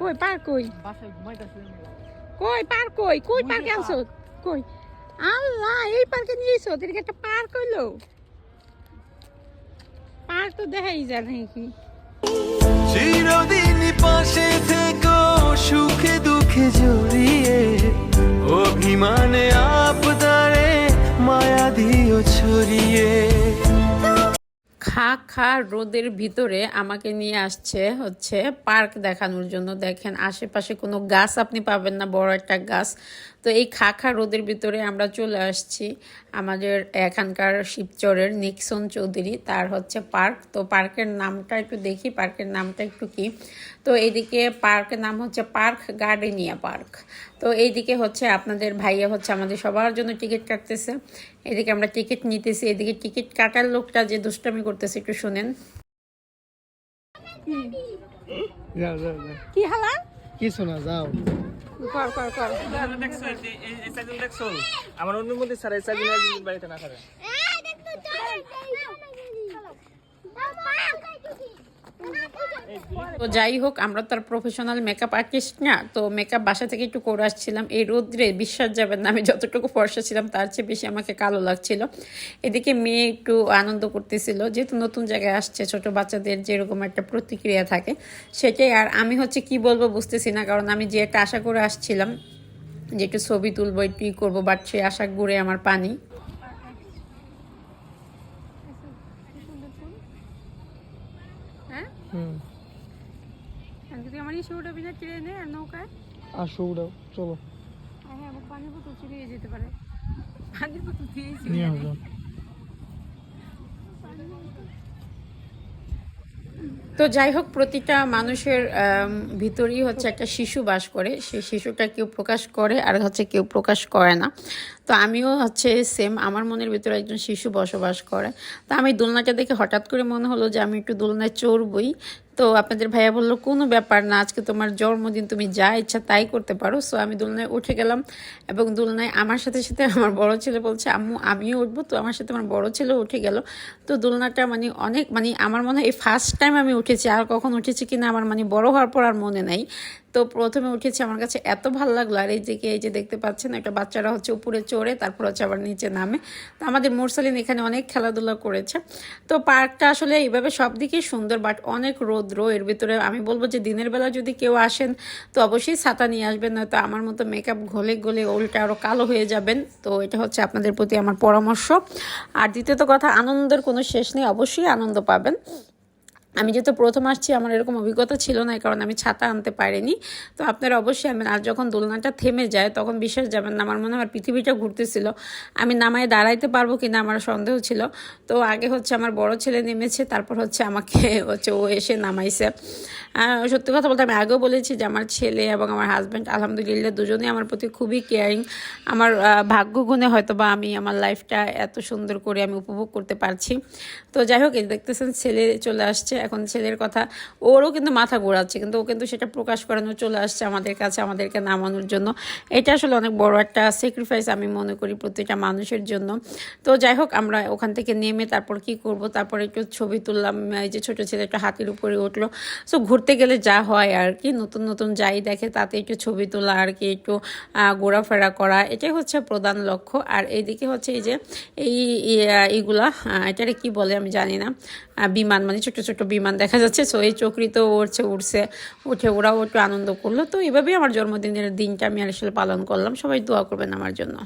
কই পার কই? কই পার কই? কই পার্কে আনছো? কই? আল্লাহ এই পার্কে নিয়ে এসো তোদেরকে একটা পার্ক হইল। পার্ক তো দেখাই যায় নাকি চিরদিন পাশে থেকো সুখে দুঃখে জড়িয়ে। অভিমানে আপদারে মায়া দিও ছড়িয়ে। খা খা রোদের ভিতরে আমাকে নিয়ে আসছে হচ্ছে পার্ক দেখানোর জন্য। দেখেন আশেপাশে কোনো গাছ আপনি পাবেন না, বড় একটা গাছ। তো এই খা খা রোদের ভিতরে আমরা চলে আসছি আমাদের এখানকার শিবচরের নিক্সন চৌধুরী, তার হচ্ছে পার্ক। তো পার্কের নামটা একটু দেখি, পার্কের নামটা একটু কি? তো এদিকে পার্কের নাম হচ্ছে পার্ক গার্ডেনিয়া পার্ক। তো এইদিকে হচ্ছে আপনাদের ভাইয়া হচ্ছে আমাদের সবার জন্য টিকিট কাটতেছে। এদিকে আমরা টিকিট নিতেছি এদিকে টিকিট কাটার লোকটা যে দুষ্টামি করতেছে একটু শুনেন। যাও যাও যাও। কি হালা? কি শোনা যাও। কর কর কর। এই- এই- এই আমার অনুমতি ছাড়া এই বাড়িতে না করে তো যাই হোক আমরা তো আর প্রফেশনাল মেকআপ আর্টিস্ট না তো মেকআপ বাসা থেকে একটু করে আসছিলাম। এই রোদ্রে বিশ্বাস যাবেন না আমি যতটুকু ফর্সা ছিলাম তার চেয়ে বেশি আমাকে কালো লাগছিল। এদিকে মেয়ে একটু আনন্দ করতেছিল যেহেতু নতুন জায়গায় আসছে ছোট বাচ্চাদের যেরকম একটা প্রতিক্রিয়া থাকে সেটাই। আর আমি হচ্ছে কি বলব বুঝতেছি না কারণ আমি যে একটা আশা করে আসছিলাম যে একটু ছবি তুলবো একটু ই করব বাট সেই আশা ঘুরে আমার পানি। হ্যাঁ? যদি আমার এই শোটা বিনা ট্রেনে আর নৌকায়? আসো উড়াও চলো। হ্যাঁ হ্যাঁ আমার পানির বোতল চুরিয়ে যেতে পারে। পানির বোতল দিয়েছি নিয়ে আসো। তো যাই হোক প্রতিটা মানুষের ভিতরেই হচ্ছে একটা শিশু বাস করে। সেই শিশুটা কেউ প্রকাশ করে আর হচ্ছে কেউ প্রকাশ করে না। তো আমিও হচ্ছে সেম আমার মনের ভিতরে একজন শিশু বসবাস করে। তো আমি দোলনাটা দেখে হঠাৎ করে মনে হলো যে আমি একটু দোলনায় চড়বই। তো আপনাদের ভাইয়া বলল, কোনো ব্যাপার না, আজকে তোমার জন্মদিন, তুমি যা ইচ্ছা তাই করতে পারো। সো আমি দোলনায় উঠে গেলাম এবং দোলনায় আমার সাথে সাথে আমার বড় ছেলে বলছে, আম্মু, আমিও উঠবো। তো আমার সাথে আমার বড় ছেলে উঠে গেল। তো দোলনাটা মানে অনেক মানে আমার মনে হয় এই ফার্স্ট টাইম আমি উঠেছি, আর কখন উঠেছি কিনা আমার মানে বড় হওয়ার পর আর মনে নাই। তো প্রথমে উঠেছি আমার কাছে এত ভালো লাগল। আর এই যে এই যে দেখতে পাচ্ছেন, একটা বাচ্চারা হচ্ছে উপরে চড়ে, তারপর হচ্ছে আবার নিচে নামে। তো আমাদের মোরসালিন এখানে অনেক খেলাধুলা করেছে। তো পার্কটা আসলে এইভাবে সব দিকেই সুন্দর বাট অনেক রৌদ্র। এর ভিতরে আমি বলব যে দিনের বেলা যদি কেউ আসেন, তো অবশ্যই ছাতা নিয়ে আসবেন, নয়তো আমার মতো মেকআপ ঘলে গলে উল্টে আরও কালো হয়ে যাবেন। তো এটা হচ্ছে আপনাদের প্রতি আমার পরামর্শ। আর দ্বিতীয়ত কথা, আনন্দের কোনো শেষ নেই, অবশ্যই আনন্দ পাবেন। আমি যেহেতু প্রথম আসছি, আমার এরকম অভিজ্ঞতা ছিল না কারণ আমি ছাতা আনতে পারিনি। তো আপনারা অবশ্যই, আমি আর যখন দোলনাটা থেমে যায়, তখন বিশ্বাস যাবেন না, আমার মনে হয় আমার পৃথিবীটা ঘুরতেছিল। আমি নামায় দাঁড়াইতে পারব কিনা আমার সন্দেহ ছিল। তো আগে হচ্ছে আমার বড় ছেলে নেমেছে, তারপর হচ্ছে আমাকে হচ্ছে ও এসে নামাইছে। সত্যি কথা বলতে আমি আগেও বলেছি যে আমার ছেলে এবং আমার হাজব্যান্ড আলহামদুলিল্লাহ দুজনেই আমার প্রতি খুবই কেয়ারিং আমার ভাগ্য গুণে হয়তো বা আমি আমার লাইফটা এত সুন্দর করে আমি উপভোগ করতে পারছি। তো যাই হোক, এই দেখতেছেন ছেলে চলে আসছে। এখন ছেলের কথা, ওরও কিন্তু মাথা ঘোরাচ্ছে, কিন্তু ও কিন্তু সেটা প্রকাশ করানো চলে আসছে আমাদের কাছে, আমাদেরকে নামানোর জন্য। এটা আসলে অনেক বড় একটা স্যাক্রিফাইস আমি মনে করি প্রতিটা মানুষের জন্য। তো যাই হোক, আমরা ওখান থেকে নেমে তারপর কি করব? তারপর একটু ছবি তুললাম, এই যে ছোট ছেলে একটা হাতির উপরে উঠল। সো ঘুরতে গেলে যা হয় আর কি, নতুন নতুন যাই দেখে তাতে একটু ছবি তোলা আর কি, একটু ঘোরাফেরা করা, এটাই হচ্ছে প্রধান লক্ষ্য। আর এইদিকে হচ্ছে এই যে, এই এইগুলা এটারে কি বলে আমি জানি না। বিমান মানে ছোট ছোট বিমান দেখা যাচ্ছে সো এই চকরি তো উঠছে উঠছে উঠে ওরাও একটু আনন্দ করল। তো এইভাবেই আমার জন্মদিনের দিনটা আমি আসলে পালন করলাম। সবাই দোয়া করবেন আমার জন্য।